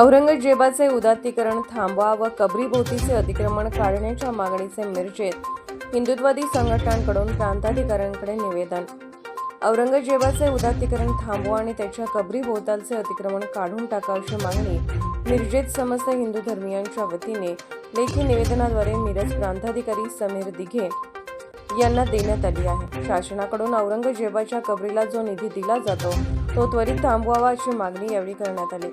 औरंगजेबाचे उदात्तीकरण थांबवा व कबरीभोवतीचे अतिक्रमण काढण्याच्या मागणीचे मिरजेत हिंदुत्ववादी संघटनांकडून प्रांताधिकाऱ्यांकडे निवेदन. औरंगजेबाचे उदात्तीकरण थांबवा आणि त्याच्या कबरीभोवतालचे अतिक्रमण काढून टाका अशी मागणी मिरजेत समस्त हिंदू धर्मियांच्या वतीने लेखी निवेदनाद्वारे मिरज प्रांताधिकारी समीर दिघे यांना देण्यात आली आहे. शासनाकडून औरंगजेबाच्या कबरीला जो निधी दिला जातो तो त्वरित थांबवावा अशी मागणी यावेळी करण्यात आली.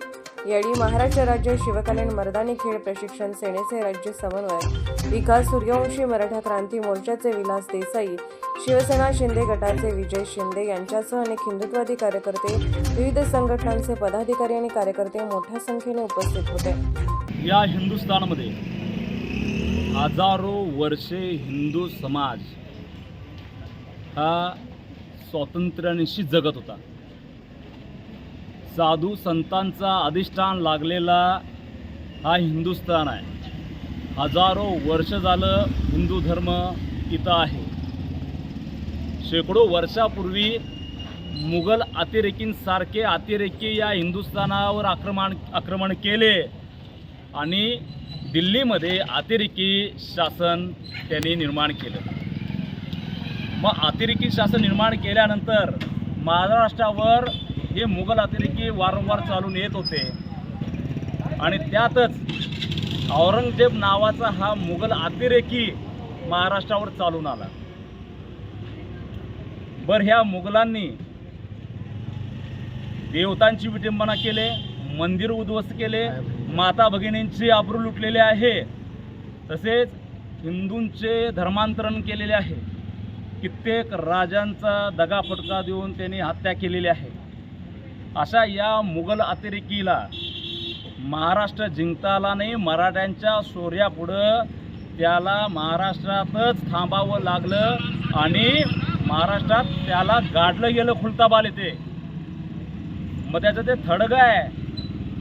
यावेळी महाराष्ट्र राज्य शिवकालीन मर्दानी खेळ प्रशिक्षण सेनेचे राज्य समन्वयक विकास सूर्यवंशी मराठा क्रांती मोर्चाचे विलास देसाई शिवसेना शिंदे गटाचे विजय शिंदे यांच्यासह अनेक हिंदुत्वादी कार्यकर्ते विविध संघटनांचे पदाधिकारी आणि कार्यकर्ते मोठ्या संख्येने उपस्थित होते. या हिंदुस्थानमध्ये हजारो वर्षे हिंदू समाज हा स्वातंत्र्यानिशी जगत होता. साधू संतांचा अधिष्ठान लागलेला हा हिंदुस्थान आहे. हजारो वर्ष झालं हिंदू धर्म इथं आहे. शेकडो वर्षापूर्वी मुघल अतिरेकींसारखे अतिरेकी या हिंदुस्थानावर आक्रमण आक्रमण केले आणि दिल्लीमध्ये अतिरेकी शासन त्यांनी निर्माण केलं. मग अतिरेकी शासन निर्माण केल्यानंतर महाराष्ट्रावर हे मुघल अतिरेकी वारंवार चालून येत होते. आणि त्यातच औरंगजेब नावाचा हा मुघल अतिरेकी महाराष्ट्रावर चालून आला. बर ह्या मुघलांनी देवतांची विटंबना केले मंदिर उद्ध्वस्त केले माता भगिनींची आबरू लुटलेले आहे. तसेच हिंदूंचे धर्मांतरण केलेले आहे. कित्येक राजांचा दगाफटका देऊन त्यांनी हत्या केलेली आहे. अशा या मुघल अतिरेकीला महाराष्ट्र जिंकता आला नाही मराठ्यांच्या शौर्यापुढं त्याला महाराष्ट्रातच थांबावं लागलं आणि महाराष्ट्रात त्याला गाडलं गेलं खुलताबाल येते मग त्याचं ते थडगं आहे.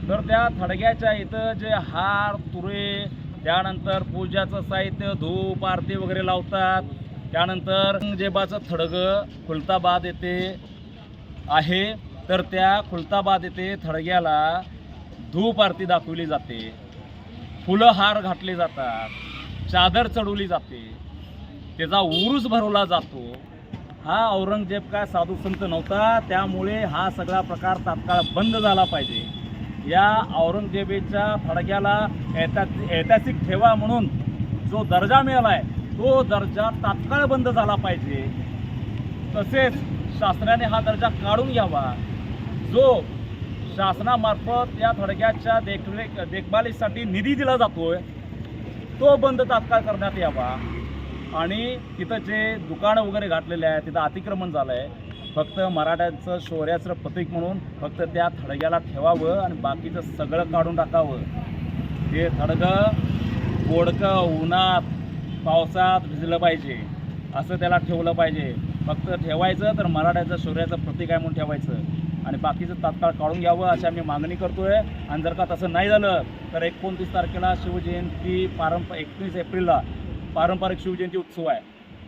तर त्या थडग्याच्या इथं जे हार तुरे त्यानंतर पूजाचं साहित्य धूप आरती वगैरे लावतात. त्यानंतर जेबाचं थडगं खुलताबाद येथे आहे. तर त्या खुलताबाद येथे थडग्याला धूप आरती दाखवली जाते. फुलं हार घातले जातात. चादर चढवली जाते. त्याचा उरूस भरवला जातो. हा औरंगजेब काय साधू संत नव्हता त्यामुळे हा सगळा प्रकार तात्काळ बंद झाला पाहिजे. या औरंगजेबेच्या थडग्याला ऐता ऐतिहासिक ठेवा म्हणून जो दर्जा मिळाला आहे तो दर्जा तात्काळ बंद झाला पाहिजे. तसेच शास्त्राने हा दर्जा काढून घ्यावा. जो शासनामार्फत या थडग्याच्या देखरेख देखभालीसाठी निधी दिला जातो आहे तो बंद तात्काळ करण्यात यावा. आणि तिथं जे दुकानं वगैरे घातलेले आहे तिथं अतिक्रमण झालं आहे फक्त मराठ्यांचं शौर्याचं प्रतीक म्हणून फक्त त्या थडग्याला ठेवावं आणि बाकीचं सगळं काढून टाकावं. ते थडगं बोडकं उन्हात पावसात भिजलं पाहिजे. असं त्याला ठेवलं पाहिजे. फक्त ठेवायचं तर मराठ्याचं शौर्याचं प्रतीक आहे म्हणून ठेवायचं. आणि बाकीचं तात्काळ काढून घ्यावं अशी आम्ही मागणी करतो आहे आणि जर का तसं नाही झालं तर एकोणतीस तारखेला शिवजयंती पारंप एकवीस एप्रिलला पारंपरिक शिवजयंती उत्सव आहे.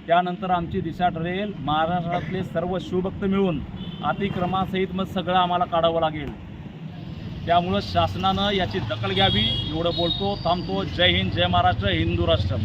त्यानंतर आमची दिशा ठरेल. महाराष्ट्रातले सर्व शिवभक्त मिळून अतिक्रमासहित मग सगळं आम्हाला काढावं लागेल. त्यामुळं शासनानं याची दखल घ्यावी एवढं बोलतो थांबतो. जय हिंद जय महाराष्ट्र हिंदू राष्ट्र